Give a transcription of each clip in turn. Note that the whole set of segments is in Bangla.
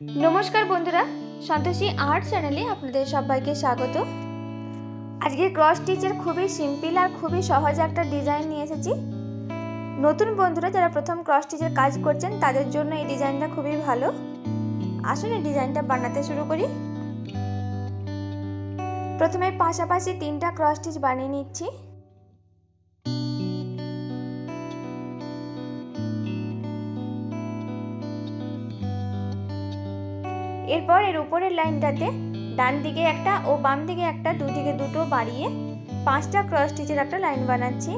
নমস্কার বন্ধুরা, সন্তোষী আর্ট চ্যানেলে আপনাদের সবাইকে স্বাগত। আজকে ক্রস স্টিচের খুবই সিম্পল আর খুবই সহজ একটা ডিজাইন নিয়ে এসেছি। নতুন বন্ধুরা যারা প্রথম ক্রস স্টিচের কাজ করছেন, তাদের জন্য এই ডিজাইনটা খুবই ভালো। আসুন এই ডিজাইনটা বানাতে শুরু করি। প্রথমে পাশাপাশি তিনটা ক্রস স্টিচ বানিয়ে নিচ্ছি। এরপর এর উপরের লাইনটাতে ডান দিকে একটা ও বাম দিকে একটা দুদিকে দুটো বাড়িয়ে পাঁচটা ক্রস স্টিচের একটা লাইন বানাচ্ছি।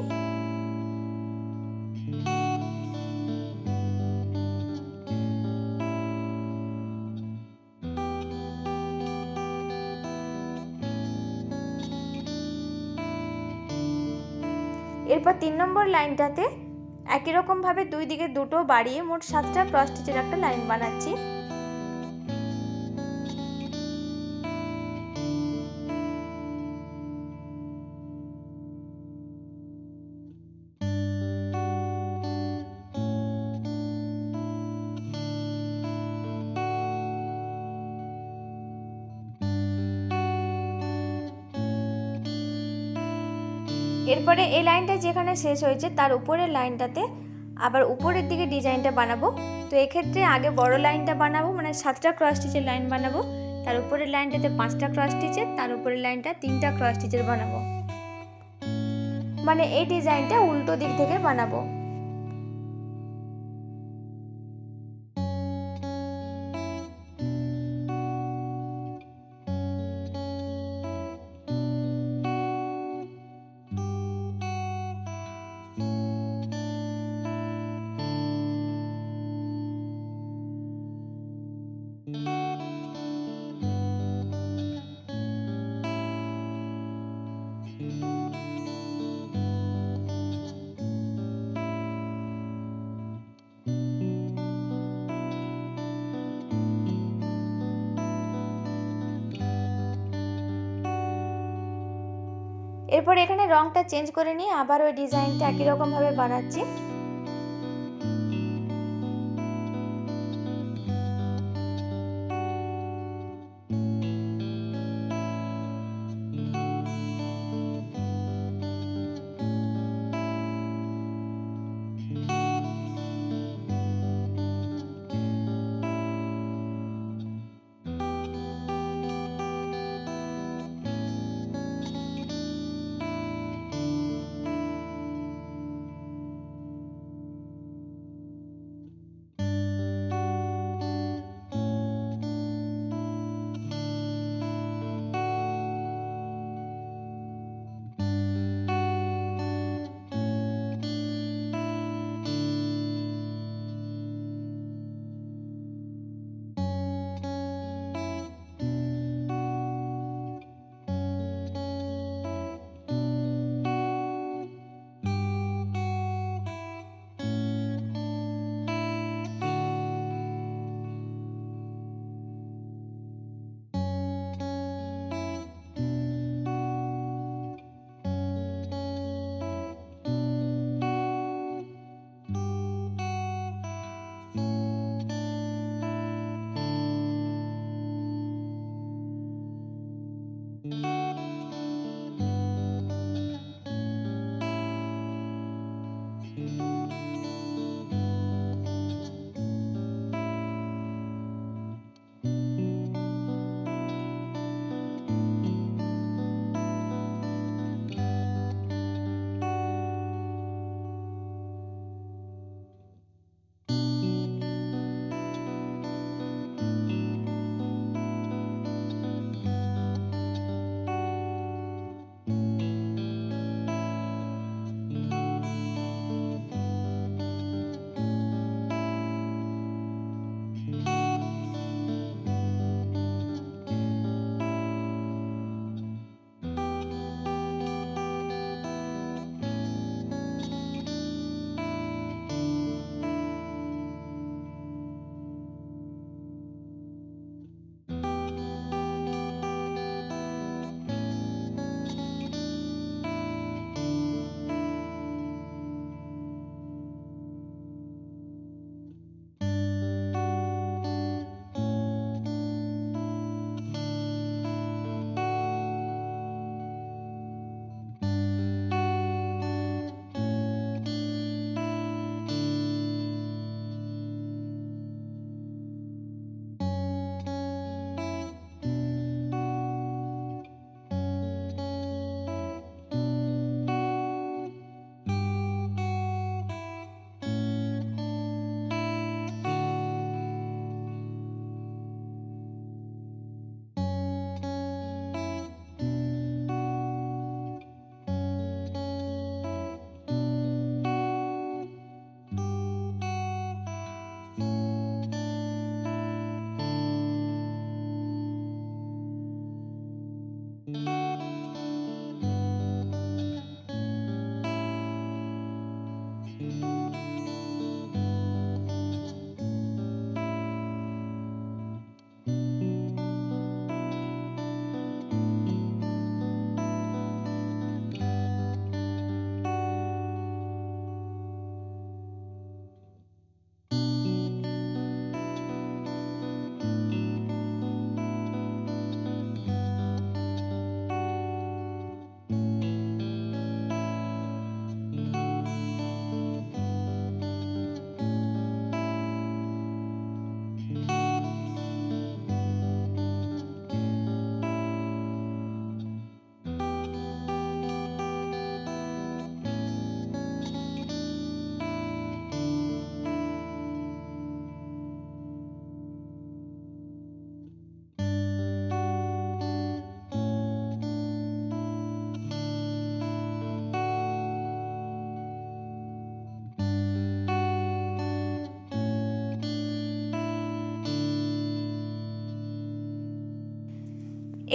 এরপর তিন নম্বর লাইনটাতে একই রকমভাবে দুই দিকে দুটো বাড়িয়ে মোট সাতটা ক্রস স্টিচের একটা লাইন বানাচ্ছি। এরপরে এই লাইনটা যেখানে শেষ হয়েছে, তার উপরের লাইনটাতে আবার উপরের দিকে ডিজাইনটা বানাবো। তো এক্ষেত্রে আগে বড় লাইনটা বানাবো মানে সাতটা ক্রস স্টিচের লাইন বানাবো। তার উপরের লাইনটাতে পাঁচটা ক্রস স্টিচের তার উপরের লাইনটা তিনটা ক্রস স্টিচের বানাবো। মানে এই ডিজাইনটা উল্টো দিক থেকে বানাবো। এরপর এখানে রংটা চেঞ্জ করে নিয়ে আবার ওই ডিজাইনটা একই রকমভাবে বানাচ্ছি।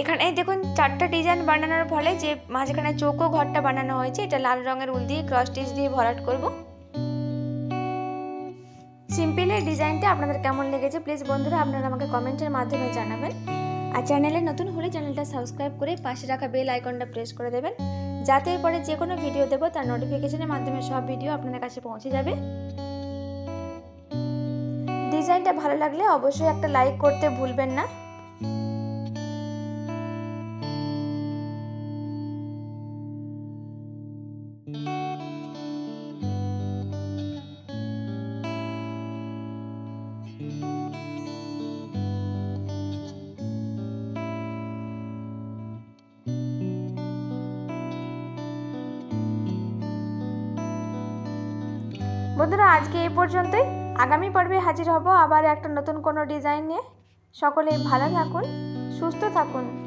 এখানে দেখুন, চারটা ডিজাইন বানানোর ফলে যে মাঝখানে চৌকো ঘরটা বানানো হয়েছে, এটা লাল রঙের উল দিয়ে ক্রস স্টিচ দিয়ে ভরাট করব। সিম্পলের ডিজাইনটা আপনাদের কেমন লেগেছে প্লিজ বন্ধুরা, আপনারা আমাকে কমেন্টের মাধ্যমে জানাবেন। আর চ্যানেলে নতুন হলে চ্যানেলটা সাবস্ক্রাইব করে পাশে রাখা বেল আইকনটা প্রেস করে দেবেন, যাতে পরে যে কোনো ভিডিও দেবো, তার নোটিফিকেশনের মাধ্যমে সব ভিডিও আপনাদের কাছে পৌঁছে যাবে। ডিজাইনটা ভালো লাগলে অবশ্যই একটা লাইক করতে ভুলবেন না। বন্ধুরা, আজকে এই পর্যন্তই। আগামী পর্বে হাজির হব আবার একটা নতুন কোনো ডিজাইন নিয়ে। সকলে ভালো থাকুন, সুস্থ থাকুন।